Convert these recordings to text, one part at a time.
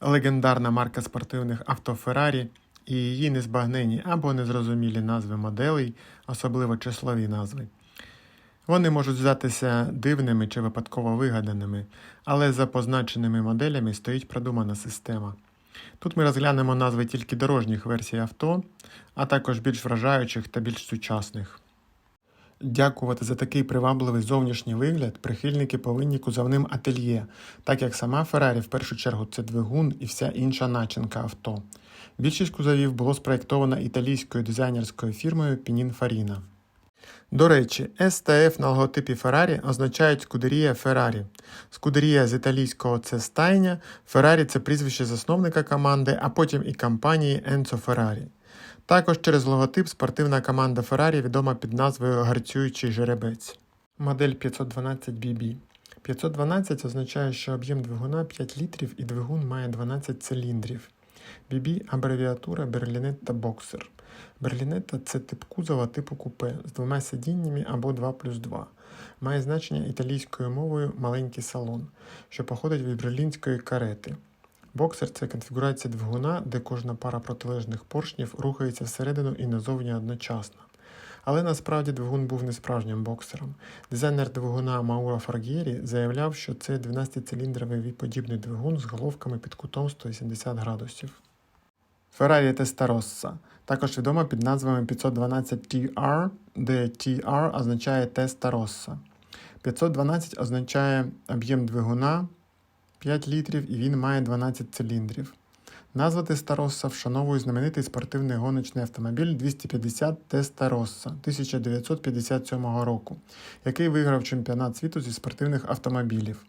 легендарна марка спортивних авто Ferrari і її незбагнені або незрозумілі назви моделей, особливо числові назви. Вони можуть здатися дивними чи випадково вигаданими, але за позначеними моделями стоїть продумана система. Тут ми розглянемо назви тільки дорожніх версій авто, а також більш вражаючих та більш сучасних. Дякувати за такий привабливий зовнішній вигляд прихильники повинні кузовним ательє, так як сама Феррарі в першу чергу це двигун і вся інша начинка авто. Більшість кузовів було спроєктовано італійською дизайнерською фірмою Pininfarina. До речі, F на логотипі Ferrari означають Скудерія Ferrari. Скудерія з італійського це стайня, Ferrari – це прізвище засновника команди, а потім і компанії Enzo Ferrari. Також через логотип спортивна команда Ferrari відома під назвою Гарцюючий жеребець. Модель 512 BB. 512 означає, що об'єм двигуна 5 літрів і двигун має 12 циліндрів. BB – абревіатура Berlinetta Boxer. Берлінетта це тип кузова типу купе з двома сидіннями або 2 плюс 2. Має значення італійською мовою маленький салон, що походить від берлінської карети. Боксер це конфігурація двигуна, де кожна пара протилежних поршнів рухається всередину і назовні одночасно. Але насправді двигун був не справжнім боксером. Дизайнер двигуна Маура Фаргєрі заявляв, що це 12-циліндровий віподібний двигун з головками під кутом 180 градусів. Ferrari Testarossa також відома під назвами 512 TR, де TR означає Testarossa. 512 означає об'єм двигуна 5 літрів і він має 12 циліндрів. Назва Testarossa вшановує знаменитий спортивний гоночний автомобіль 250 Testarossa 1957 року, який виграв чемпіонат світу зі спортивних автомобілів.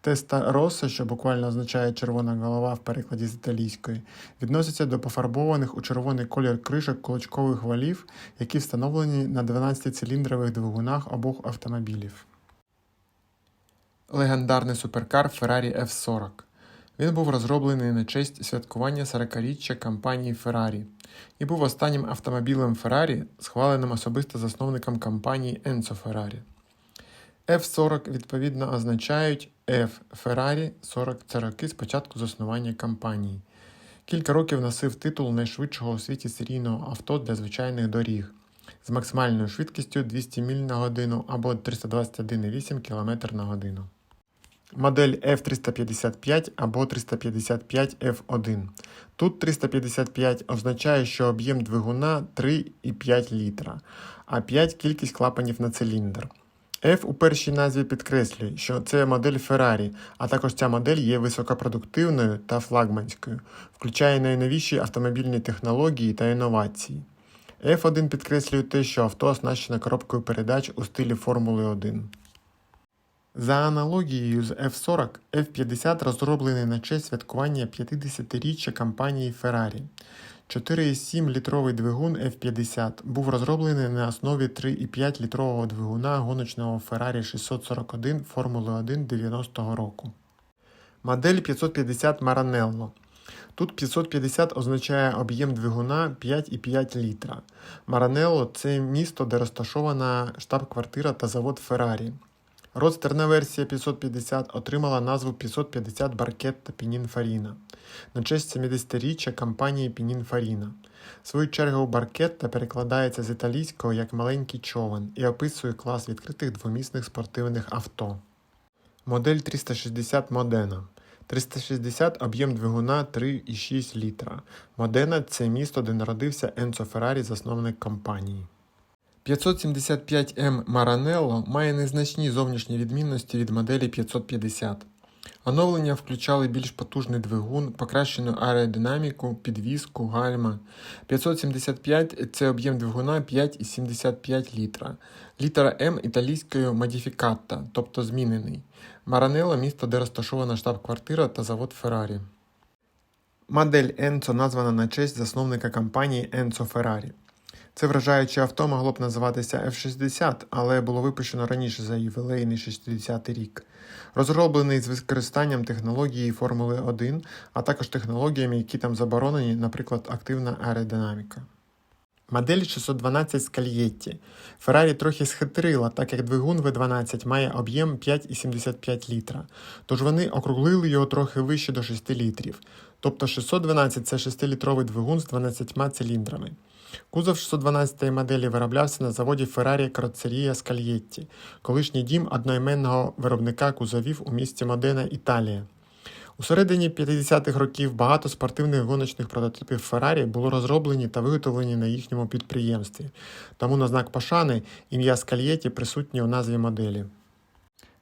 Теста Роса, що буквально означає червона голова в перекладі з італійської, відноситься до пофарбованих у червоний колір кришок кулачкових валів, які встановлені на 12-циліндрових двигунах обох автомобілів. Легендарний суперкар Ferrari F40. Він був розроблений на честь святкування 40-річчя компанії Ferrari і був останнім автомобілем Ferrari, схваленим особисто засновником компанії Enzo Ferrari. F40 відповідно означають F Ferrari 40 це роки з початку заснування компанії. Кілька років носив титул найшвидшого у світі серійного авто для звичайних доріг з максимальною швидкістю 200 миль на годину або 321,8 км на годину. Модель F355 або 355 F1. Тут 355 означає, що об'єм двигуна 3,5 літра, а 5 кількість клапанів на циліндр. F у першій назві підкреслює, що це модель Ferrari, а також ця модель є високопродуктивною та флагманською, включає найновіші автомобільні технології та інновації. F1 підкреслює те, що авто оснащено коробкою передач у стилі Формули 1. За аналогією з F40, F50 розроблений на честь святкування 50-річчя компанії Ferrari. 4,7 літровий двигун F50 був розроблений на основі 3,5 літрового двигуна гоночного Ferrari 641 Формули 1 90-го року. Модель 550 Maranello. Тут 550 означає об'єм двигуна 5,5 літра. Маранелло це місто, де розташована штаб-квартира та завод Ferrari. Родстерна версія 550 отримала назву 550 Баркетта Пінінфаріна на честь 70-річчя компанії Пінінфаріна. Свою чергу Баркетта перекладається з італійського як маленький човен і описує клас відкритих двомісних спортивних авто. Модель 360 Модена. 360 об'єм двигуна 3,6 літра. Модена це місто, де народився Енцо Феррарі, засновник компанії. 575M Maranello має незначні зовнішні відмінності від моделі 550. Оновлення включали більш потужний двигун, покращену аеродинаміку, підвіску, гальма. 575 це об'єм двигуна 5,75 літра. Літера М італійською модифікатта, тобто змінений. Маранелло – місто, де розташована штаб-квартира та завод Феррарі. Модель Enzo названа на честь засновника компанії Enzo Ferrari. Це вражаюче авто могло б називатися F60, але було випущено раніше за ювілейний 60-й рік. Розроблений з використанням технології Формули 1, а також технологіями, які там заборонені, наприклад, активна аеродинаміка. Модель 612 Scalietti. Ferrari трохи схитрила, так як двигун V12 має об'єм 5,75 літра, тож вони округлили його трохи вище до 6 літрів. Тобто 612 це 6-літровий двигун з 12 циліндрами. Кузов 612 моделі вироблявся на заводі Ferrari Carrozzeria Scalietti, колишній дім одноіменного виробника кузовів у місті Модена, Італія. У середині 50-х років багато спортивних гоночних прототипів Ferrari було розроблені та виготовлені на їхньому підприємстві, тому на знак пошани ім'я Скальєті присутнє у назві моделі.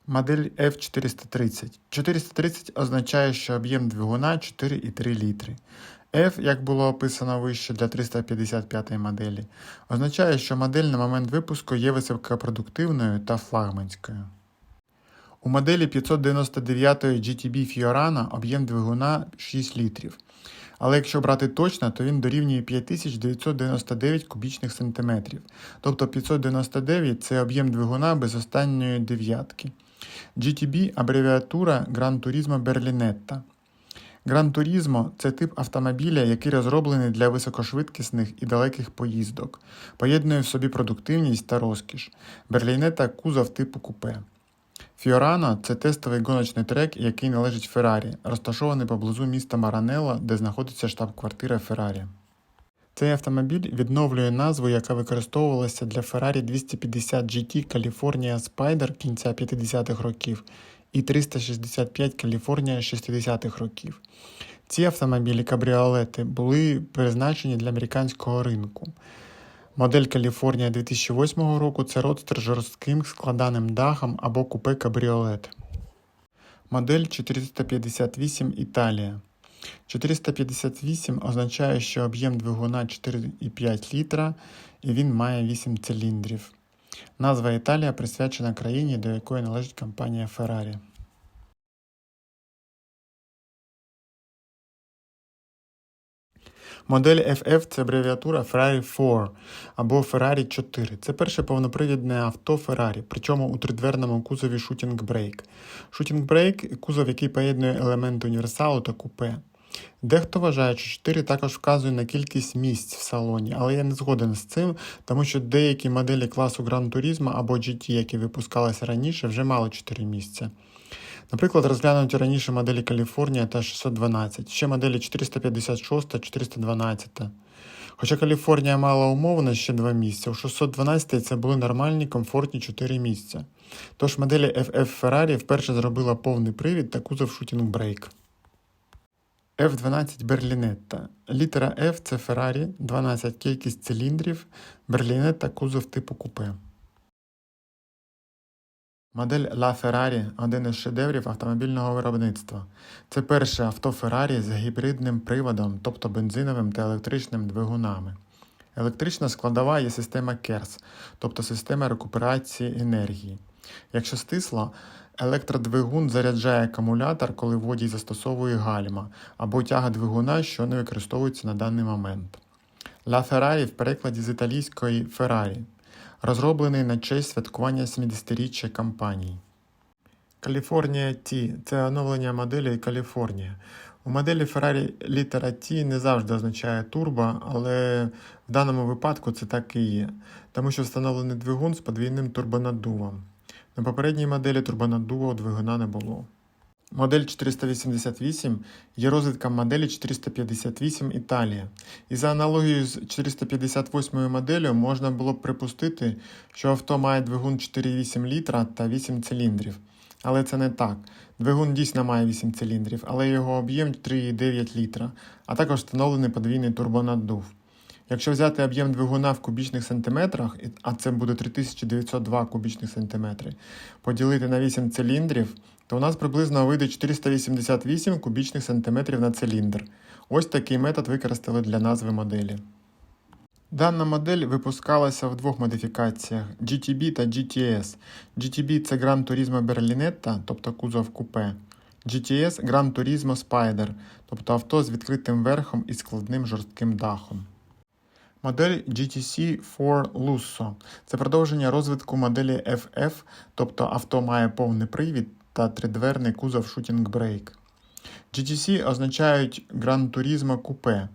Модель F430. 430 означає, що об'єм двигуна 4,3 літри. F, як було описано вище для 355 моделі, означає, що модель на момент випуску є високопродуктивною та флагманською. У моделі 599 GTB Fiorano об'єм двигуна 6 літрів. Але якщо брати точно, то він дорівнює 5999 кубічних сантиметрів. Тобто 599 це об'єм двигуна без останньої дев'ятки. GTB абревіатура Gran Turismo Berlinetta. Gran Turismo – це тип автомобіля, який розроблений для високошвидкісних і далеких поїздок, поєднує в собі продуктивність та розкіш. Берлінета кузов типу купе. Фіорано це тестовий гоночний трек, який належить Феррарі, розташований поблизу міста Маранелло, де знаходиться штаб-квартира Феррарі. Цей автомобіль відновлює назву, яка використовувалася для Ferrari 250 GT California Spider кінця 50-х років і 365 California 60-х років. Ці автомобілі кабріолети були призначені для американського ринку. Модель California 2008 року це родстер жорстким складаним дахом або купе кабріолет. Модель 458 Італія. 458 означає, що об'єм двигуна 4,5 літра і він має 8 циліндрів. Назва Італія присвячена країні, до якої належить компанія Ferrari. Модель FF це абревіатура Ferrari 4 або Ferrari 4. Це перше повнопривідне авто Ferrari, причому у тридверному кузові Shooting Brake. Shooting Brake – кузов, який поєднує елементи універсалу та купе. Дехто вважає, що 4 також вказує на кількість місць в салоні, але я не згоден з цим, тому що деякі моделі класу Gran Turismo або GT, які випускалися раніше, вже мали 4 місця. Наприклад, розглянуті раніше моделі Каліфорнія та 612, ще моделі 456 та 412. Хоча Каліфорнія мала умовно ще два місця, у 612 це були нормальні, комфортні 4 місця. Тож моделі FF Ferrari вперше зробила повний привід та кузов Shooting Brake. F12 Берлінетта. Літера F це Ferrari, 12 кількість циліндрів, Берлінетта кузов типу купе. Модель La Ferrari – один із шедеврів автомобільного виробництва. Це перше авто Ferrari з гібридним приводом, тобто бензиновим та електричним двигунами. Електрична складова є система KERS, тобто система рекуперації енергії. Якщо стисло, електродвигун заряджає акумулятор, коли водій застосовує гальма, або тяга двигуна, що не використовується на даний момент. La Ferrari в перекладі з італійської Ferrari розроблений на честь святкування 70-річчя компанії. California T – це оновлення моделі California. У моделі Ferrari літера T не завжди означає турбо, але в даному випадку це так і є, тому що встановлений двигун з подвійним турбонаддувом. На попередній моделі турбонаддуву двигуна не було. Модель 488 є розвитком моделі 458 Італія. І за аналогією з 458 моделлю можна було б припустити, що авто має двигун 4,8 літра та 8 циліндрів. Але це не так. Двигун дійсно має 8 циліндрів, але його об'єм 3,9 літра, а також встановлений подвійний турбонаддув. Якщо взяти об'єм двигуна в кубічних сантиметрах, а це буде 3902 кубічних сантиметри, поділити на 8 циліндрів, то у нас приблизно вийде 488 кубічних сантиметрів на циліндр. Ось такий метод використали для назви моделі. Дана модель випускалася в двох модифікаціях GTB та GTS. GTB це Gran Turismo Berlinetta, тобто кузов купе. GTS Gran Turismo Spider, тобто авто з відкритим верхом і складним жорстким дахом. Модель GTC 4 Lusso – це продовження розвитку моделі FF, тобто авто має повний привід та тридверний кузов Shooting Brake. GTC означають Gran Turismo Coupe.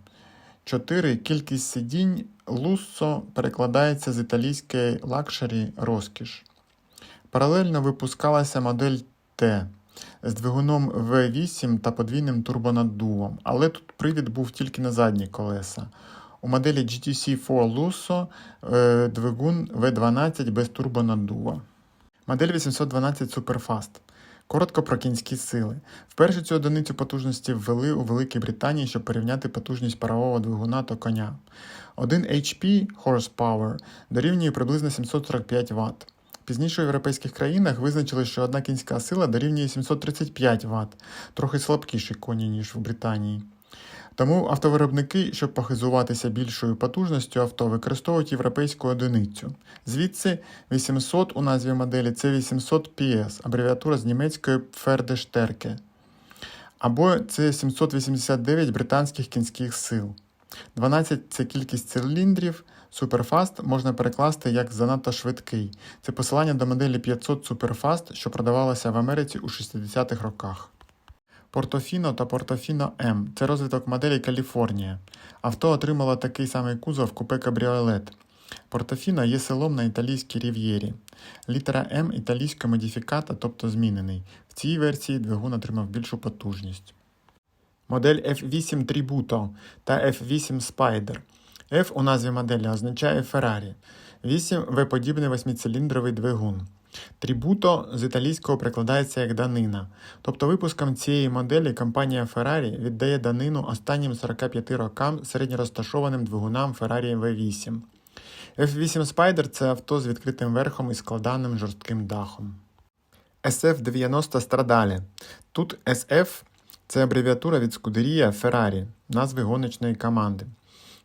4. Кількість сидінь Lusso перекладається з італійської лакшері розкіш. Паралельно випускалася модель Т з двигуном V8 та подвійним турбонаддувом, але тут привід був тільки на задні колеса. У моделі GTC4 Lusso е, двигун V12 без турбонаддува. Модель 812 Superfast. Коротко про кінські сили. Вперше цю одиницю потужності ввели у Великій Британії, щоб порівняти потужність парового двигуна та коня. 1 HP horsepower дорівнює приблизно 745 Вт. Пізніше у європейських країнах визначили, що одна кінська сила дорівнює 735 Вт, трохи слабкіші коні, ніж в Британії. Тому автовиробники, щоб похизуватися більшою потужністю авто, використовують європейську одиницю. Звідси 800 у назві моделі це 800 PS, абревіатура з німецької Pferdestärke. Або це 789 британських кінських сил. 12 це кількість циліндрів. Superfast можна перекласти як занадто швидкий. Це посилання до моделі 500 Superfast, що продавалася в Америці у 60-х роках. Портофіно та Портофіно М це розвиток моделі Каліфорнія. Авто отримало такий самий кузов купе кабріолет. Портофіно є селом на італійській рів'єрі. Літера М італійська модифіката, тобто змінений. В цій версії двигун отримав більшу потужність. Модель F8 Tributo та F8 Spider. F у назві моделі означає Ferrari. 8 V-подібний восьмициліндровий двигун. Трібуто з італійського перекладається як данина. Тобто випуском цієї моделі компанія Ferrari віддає данину останнім 45 рокам середньорозташованим двигунам Ferrari V8. F8 Spider це авто з відкритим верхом і складаним жорстким дахом. SF90 Stradale. Тут SF це абревіатура від скудерія Ferrari, назви гоночної команди.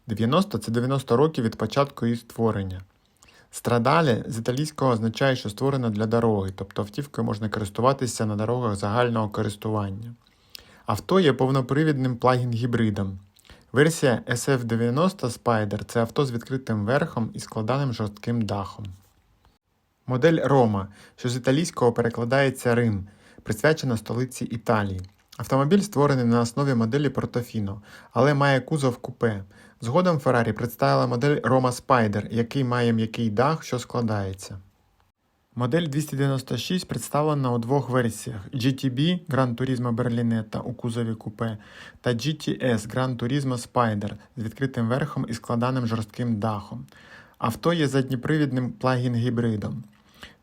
90 це 90 років від початку її створення. Страдалі з італійського означає, що створено для дороги, тобто автівкою можна користуватися на дорогах загального користування. Авто є повнопривідним плагін-гібридом. Версія SF90 Spider це авто з відкритим верхом і складаним жорстким дахом. Модель Рома, що з італійського перекладається Рим, присвячена столиці Італії. Автомобіль створений на основі моделі Портофіно, але має кузов купе. Згодом Ferrari представила модель Roma Spider, який має м'який дах, що складається. Модель 296 представлена у двох версіях: GTB Gran Turismo Berlinetta у кузові купе та GTS Gran Turismo Spider з відкритим верхом і складаним жорстким дахом. Авто є задніпривідним плагін-гібридом.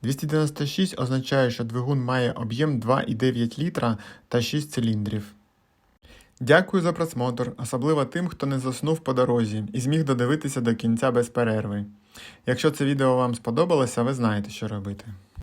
296 означає, що двигун має об'єм 2,9 літра та 6 циліндрів. Дякую за просмотр, особливо тим, хто не заснув по дорозі і зміг додивитися до кінця без перерви. Якщо це відео вам сподобалося, ви знаєте, що робити.